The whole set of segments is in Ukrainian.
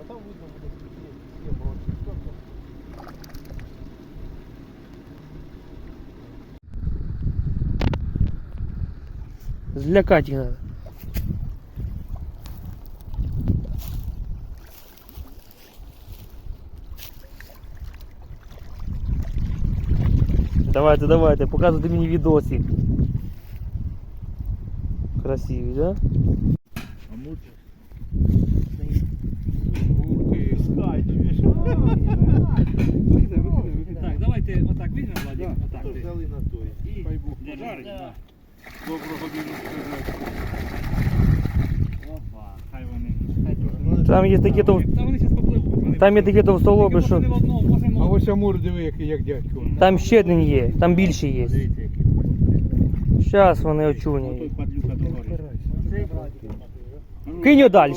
а там видно буде скільки є боротьбі. Злякать ты треба. Давайте, давайте, показуйте мені відоси. Красиві, да? А Хай Бог поможе. Доброго дня. Опа, хай вони. Там є такі то. Та вони зараз попливуть. Там є такі товстолоби, що. А ось Амур диви, який як дядько. Там ще один є, там більше є. Щас вони очуняють. Кинь його далі.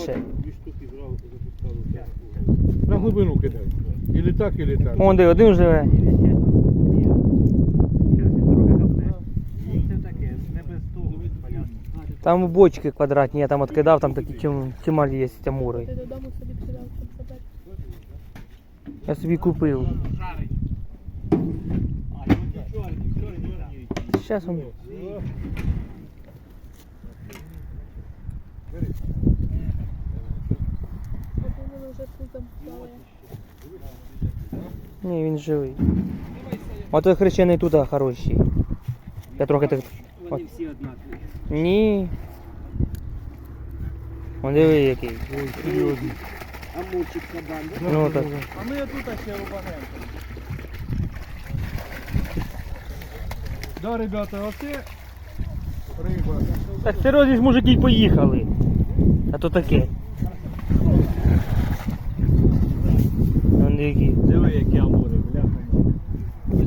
На глибину кидай. Ілі так, ілі так. Вон де один живе. Там бочки квадратні, я там відкидав, там такі чим, чималі є тямури. Ти додому собі кидав, щоб забрати. Я собі купив. Жарить. А, його ті чорні, чорні, да. Щас он. От вони вже пузом стали. Ні, він живий. А той хрещений туди хороший. Я трохи так. Вони всі однакові. Ні. Он диви який. Ой, серйозно. А мурчик кабан, да? Ну так. А ми тут ще рубанемо. Да, ребята, оце риба. Так серйозні ж мужики й поїхали. А то таке. Он які. Диви, які амури, бляха.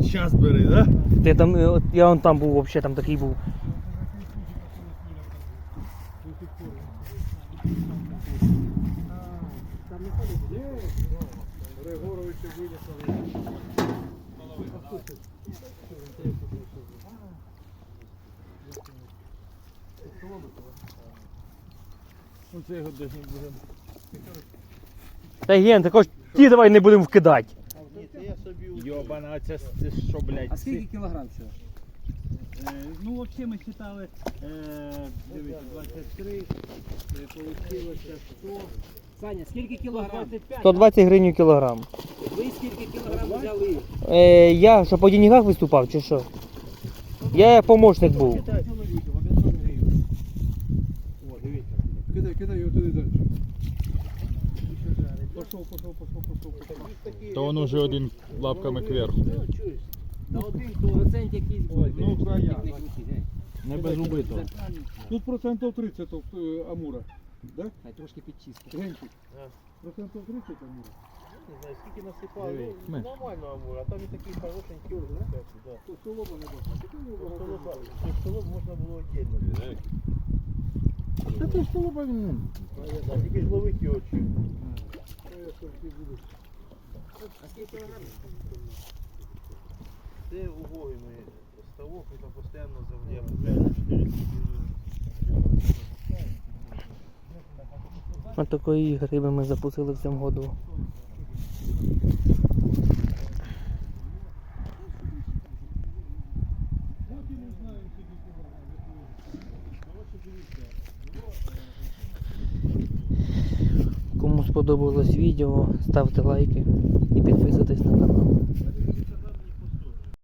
Щас бери, да? Ти там, е, от я вон там був взагалі, там такий був. Ну це його десь не будемо. Та ген, також ті давай не будемо вкидати. Ні, це я собі Йобана, а це, це що, блядь? А скільки кілограм цього? Е, ну, взагалі ми считали, е, дивіться, 23, е, получилося 100. Саня, скільки кілограм? 120 гривень кілограм. Ви скільки кілограм взяли? Е, я що по деньгах виступав чи що? Я як помощник був. О, дивіться. Кидай, кидай його туди далі. Пошов, пошов, пошов, пошов, пошов. То воно вже один лапками кверху. На один процент якийсь буде. ну, Ти края. не без убитого. Тут процентів 30 е, Амура. Да? Хай трошки підчисти. Генчик? Процентів 30 Амура. Не знаю, скільки насипали. Ну, нормально амур, а там і такий хорошенький уже, да? Тут солома не. Столоба, столоб можна було отдельно. Та ти солома він. Тільки ж ловить його чим. А скільки кілограм? Це ми ставок, там постійно завдяємо. Ось такої гриби ми запустили в цьому году. Сподобалось відео, ставте лайки і підписуйтесь на канал.